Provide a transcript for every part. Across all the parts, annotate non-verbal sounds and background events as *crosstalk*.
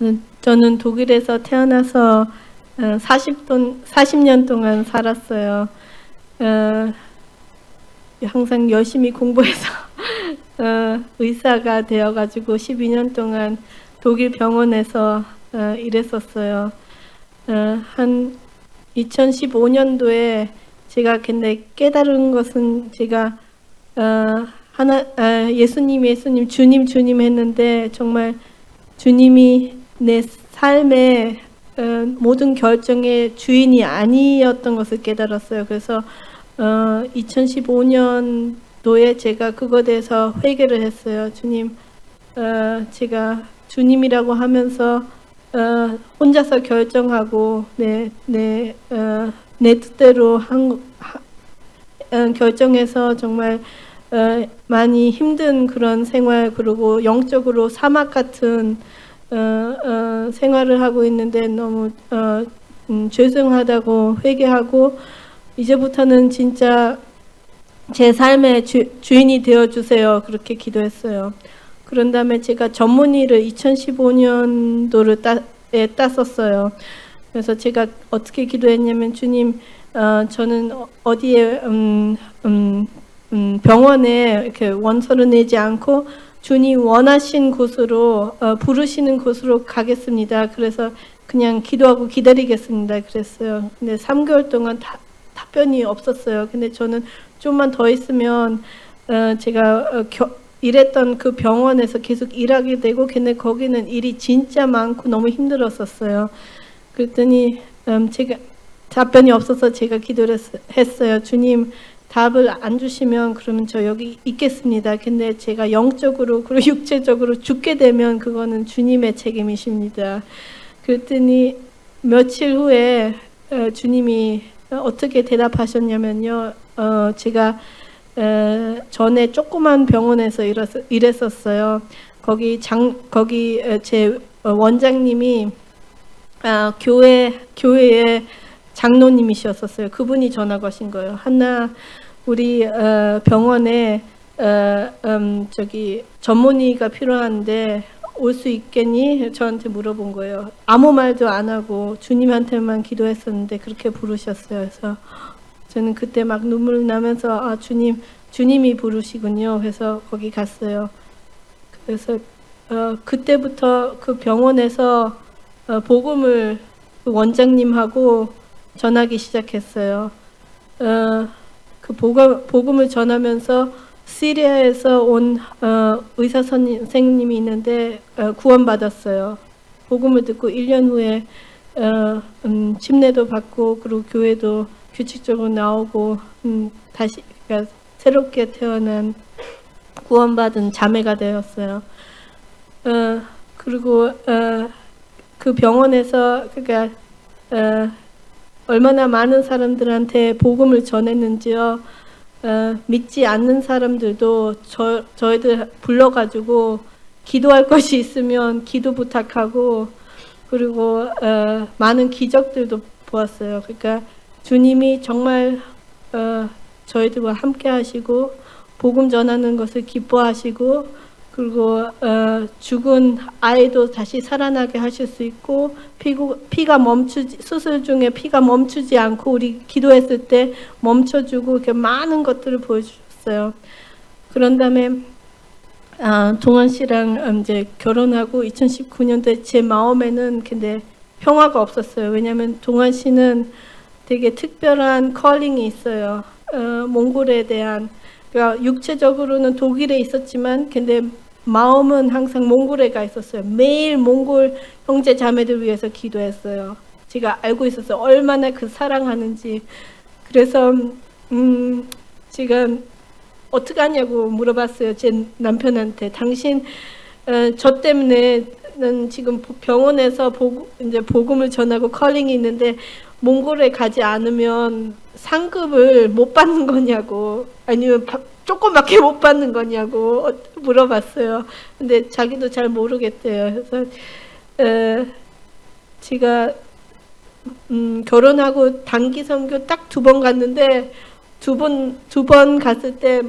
음, 저는 독일에서 태어나서 40돈, 40년 동안 살았어요. 어, 항상 열심히 공부해서 *laughs* 어, 의사가 되어가지고 12년 동안 독일 병원에서 어, 일했었어요. 어, 한 2015년도에 제가 근데 깨달은 것은 제가 어, 하나 아, 예수님 예수님 주님 주님 했는데 정말 주님이 내 삶의 어, 모든 결정의 주인이 아니었던 것을 깨달았어요. 그래서 어, 2015년도에 제가 그거에 대해서 회개를 했어요. 주님, 어, 제가 주님이라고 하면서 어, 혼자서 결정하고 내, 내, 어, 내 뜻대로 한, 하, 어, 결정해서 정말 어, 많이 힘든 그런 생활 그리고 영적으로 사막 같은 어, 어, 생활을 하고 있는데 너무 어, 음, 죄송하다고 회개하고 이제부터는 진짜 제 삶의 주, 주인이 되어 주세요 그렇게 기도했어요. 그런 다음에 제가 전문의를 2015년도를 따, 에 땄었어요. 그래서 제가 어떻게 기도했냐면 주님, 어, 저는 어디에 음, 음, 음, 병원에 이렇게 원서를 내지 않고 주님 원하신 곳으로 어, 부르시는 곳으로 가겠습니다. 그래서 그냥 기도하고 기다리겠습니다. 그랬어요. 근데 3개월 동안 다, 답변이 없었어요. 근데 저는 좀만 더 있으면 어, 제가 어, 겨, 일했던 그 병원에서 계속 일하게 되고 근데 거기는 일이 진짜 많고 너무 힘들었었어요. 그랬더니 음, 제가 답변이 없어서 제가 기도를 했어요. 주님 답을 안 주시면 그러면 저 여기 있겠습니다. 근데 제가 영적으로 그리고 육체적으로 죽게 되면 그거는 주님의 책임이십니다. 그랬더니 며칠 후에 어, 주님이 어떻게 대답하셨냐면요. 어, 제가 어, 전에 조그만 병원에서 일했, 었어요 거기 장 거기 제 원장님이 아, 교회 교회에 장로님이셨었어요. 그분이 전화 거신 거예요. 하나 우리 어, 병원에 어, 음, 저기 전문의가 필요한데 올 수 있겠니? 저한테 물어본 거예요. 아무 말도 안 하고 주님한테만 기도했었는데 그렇게 부르셨어요. 그래서 저는 그때 막 눈물 나면서 아 주님 주님이 부르시군요. 해서 거기 갔어요. 그래서 어, 그때부터 그 병원에서 어, 복음을 그 원장님하고 전하기 시작했어요. 어, 그 복음, 복음을 전하면서 시리아에서 온 어, 의사 선생님이 있는데 어, 구원받았어요. 복음을 듣고 1년 후에 어, 음, 침례도 받고 그리고 교회도 규칙적으로 나오고 음, 다시 그러니까 새롭게 태어난 구원받은 자매가 되었어요. 어, 그리고 어, 그 병원에서 그러니까 어, 얼마나 많은 사람들한테 복음을 전했는지요. 어, 믿지 않는 사람들도 저, 저희들 불러가지고 기도할 것이 있으면 기도 부탁하고 그리고 어, 많은 기적들도 보았어요. 그러니까 주님이 정말 어, 저희들과 함께 하시고 복음 전하는 것을 기뻐하시고 그리고 어, 죽은 아이도 다시 살아나게 하실 수 있고 피고, 피가 멈추지 수술 중에 피가 멈추지 않고 우리 기도했을 때 멈춰주고 이렇게 많은 것들을 보여주셨어요. 그런 다음에 아, 동원 씨랑 이제 결혼하고 2019년도에 제 마음에는 근데 평화가 없었어요. 왜냐하면 동원 씨는 되게 특별한 컬링이 있어요. 어, 몽골에 대한 그러니까 육체적으로는 독일에 있었지만 근데 마음은 항상 몽골에 가 있었어요. 매일 몽골 형제 자매들 위해서 기도했어요. 제가 알고 있었어요. 얼마나 그 사랑하는지. 그래서 음 제가 어떻게 하냐고 물어봤어요. 제 남편한테. 당신 어, 저 때문에 는 지금 병원에서 복, 이제 복음을 전하고 컬링이 있는데 몽골에 가지 않으면 상급을 못 받는 거냐고 아니면 조그맣게 못 받는 거냐고 물어봤어요. 근데 자기도 잘 모르겠대요. 그래서 에, 제가 음, 결혼하고 단기 선교 딱 두 번 갔는데 두 번 두 번 갔을 때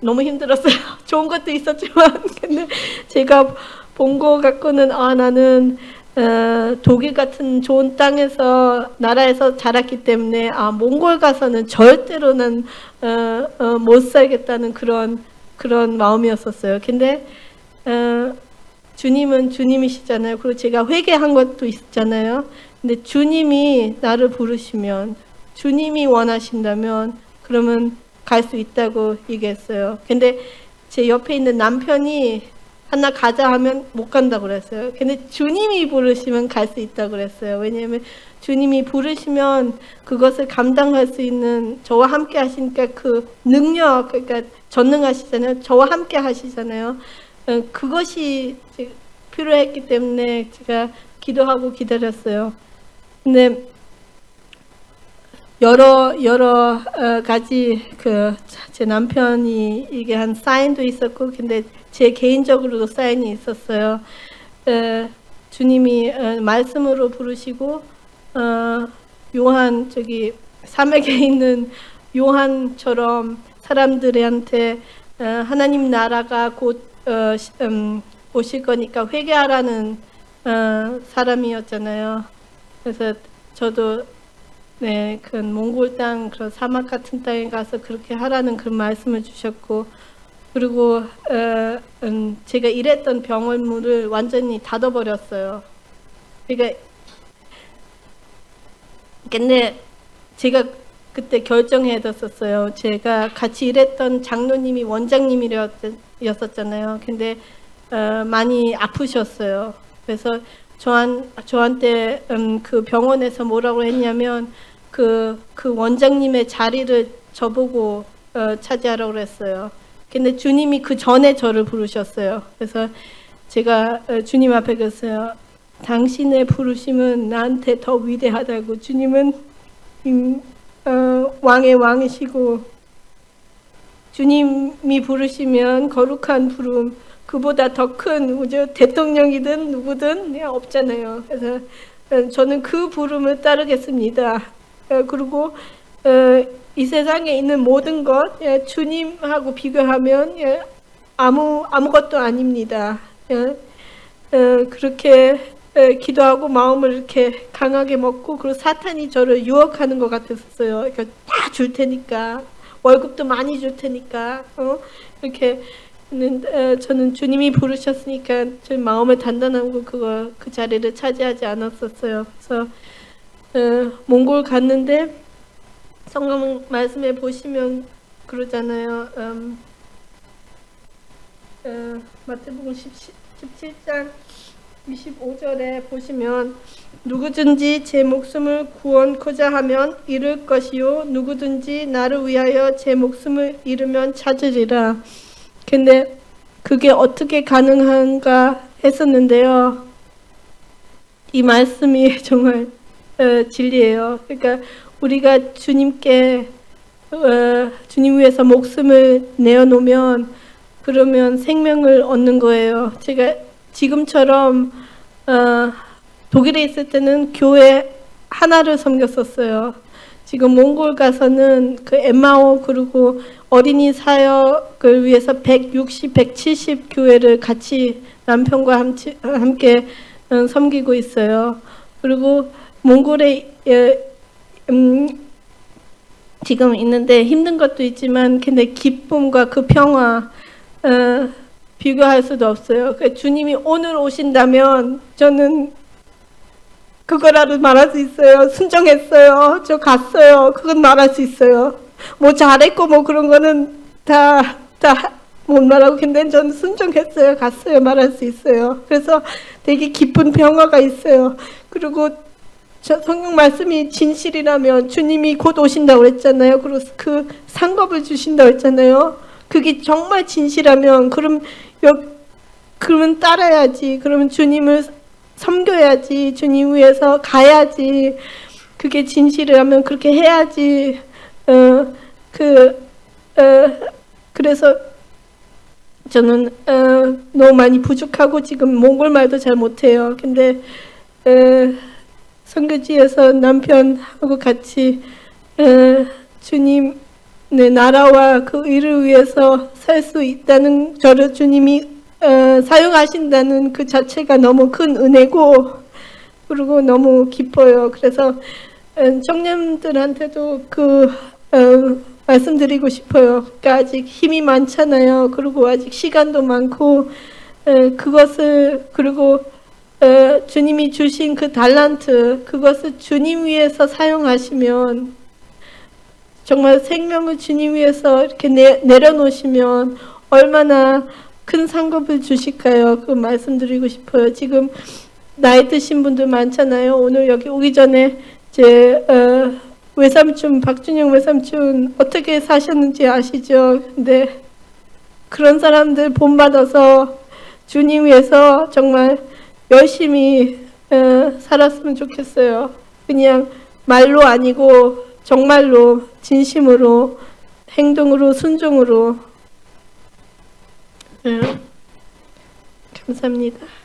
너무 힘들었어요. *laughs* 좋은 것도 있었지만 근데 제가 본 거 갖고는 아 나는 어, 독일 같은 좋은 땅에서 나라에서 자랐기 때문에 아 몽골 가서는 절대로는 어, 어, 못 살겠다는 그런 그런 마음이었었어요. 근데 어, 주님은 주님이시잖아요. 그리고 제가 회개한 것도 있잖아요. 근데 주님이 나를 부르시면 주님이 원하신다면 그러면 갈 수 있다고 얘기했어요. 근데 제 옆에 있는 남편이 하나 가자 하면 못 간다고 그랬어요. 근데 주님이 부르시면 갈 수 있다고 그랬어요. 왜냐하면 주님이 부르시면 그것을 감당할 수 있는 저와 함께 하시니까 그 능력, 그러니까 전능하시잖아요. 저와 함께 하시잖아요. 어, 그것이 필요했기 때문에 제가 기도하고 기다렸어요. 근데 여러 여러 어, 가지 그 제 남편이 이게 한 사인도 있었고 근데 제 개인적으로도 사인이 있었어요. 에, 주님이 어, 말씀으로 부르시고 어, 요한 저기 사맥에 있는 요한처럼 사람들한테 어, 하나님 나라가 곧 어, 시- 음, 오실 거니까 회개하라는 어, 사람이었잖아요. 그래서 저도 네, 그 몽골 땅 그런 사막 같은 땅에 가서 그렇게 하라는 그런 말씀을 주셨고 그리고 어, 음, 제가 일했던 병원 문을 완전히 닫아버렸어요. 그러니까 근데 제가 그때 결정해뒀었어요. 제가 같이 일했던 장로님이 원장님이었잖아요. 근데 어, 많이 아프셨어요. 그래서 저한, 저한테 음, 그 병원에서 뭐라고 했냐면 그, 그 원장님의 자리를 저보고 어, 차지하라고 그랬어요. 근데 주님이 그 전에 저를 부르셨어요. 그래서 제가 어, 주님 앞에 그랬어요. 당신의 부르심은 나한테 더 위대하다고. 주님은 음, 어, 왕의 왕이시고 주님이 부르시면 거룩한 부름 그보다 더 큰 대통령이든 누구든 그냥 없잖아요. 그래서 어, 저는 그 부름을 따르겠습니다. 어, 그리고 어, 이 세상에 있는 모든 것 예, 주님하고 비교하면 예, 아무 아무것도 아닙니다. 예, 어, 그렇게 에, 기도하고 마음을 이렇게 강하게 먹고 그리고 사탄이 저를 유혹하는 것 같았어요. 그러니까 다 줄 테니까 월급도 많이 줄 테니까 어? 이렇게 는, 에, 저는 주님이 부르셨으니까 제 마음을 단단하고 그거 그 자리를 차지하지 않았었어요. 그래서 에, 몽골 갔는데 성경 말씀에 보시면 그러잖아요. 음, 어, 마태복음 17, 17장 25절에 보시면 누구든지 제 목숨을 구원코자 하면 잃을 것이요 누구든지 나를 위하여 제 목숨을 잃으면 찾으리라. 근데 그게 어떻게 가능한가 했었는데요. 이 말씀이 *laughs* 정말 어, 진리예요. 그러니까 우리가 주님께 어, 주님 위해서 목숨을 내어놓으면 그러면 생명을 얻는 거예요. 제가 지금처럼 어, 독일에 있을 때는 교회 하나를 섬겼었어요. 지금 몽골 가서는 그 엠마오 그리고 어린이 사역을 위해서 160, 170 교회를 같이 남편과 함치, 함께 어, 섬기고 있어요. 그리고 몽골에 예, 음, 지금 있는데 힘든 것도 있지만 근데 기쁨과 그 평화 어, 비교할 수도 없어요. 그 주님이 오늘 오신다면 저는 그거라도 말할 수 있어요. 순종했어요. 저 갔어요. 그건 말할 수 있어요. 뭐 잘했고 뭐 그런 거는 다 다 못 말하고 근데 저는 순종했어요. 갔어요. 말할 수 있어요. 그래서 되게 기쁜 평화가 있어요. 그리고 저 성경 말씀이 진실이라면 주님이 곧 오신다고 그랬잖아요. 그리고 그 상급을 주신다고 했잖아요. 그게 정말 진실하면 그럼 여, 그러면 따라야지. 그러면 주님을 섬겨야지. 주님 위해서 가야지. 그게 진실이라면 그렇게 해야지. 어, 그, 어, 그래서 저는 어, 너무 많이 부족하고 지금 몽골 말도 잘 못해요. 근데 어, 선교지에서 남편하고 같이 어, 주님의 나라와 그 일을 위해서 살 수 있다는 저를 주님이 어, 사용하신다는 그 자체가 너무 큰 은혜고 그리고 너무 기뻐요. 그래서 어, 청년들한테도 그 어, 말씀드리고 싶어요. 그러니까 아직 힘이 많잖아요. 그리고 아직 시간도 많고 어, 그것을 그리고 어, 주님이 주신 그 달란트 그것을 주님 위해서 사용하시면 정말 생명을 주님 위해서 이렇게 내, 내려놓으시면 얼마나 큰 상급을 주실까요? 그 말씀드리고 싶어요. 지금 나이 드신 분들 많잖아요. 오늘 여기 오기 전에 제 어, 외삼촌 박준영 외삼촌 어떻게 사셨는지 아시죠? 근데 그런 사람들 본 받아서 주님 위해서 정말 열심히 어, 살았으면 좋겠어요. 그냥 말로 아니고 정말로 진심으로 행동으로 순종으로 네. 감사합니다.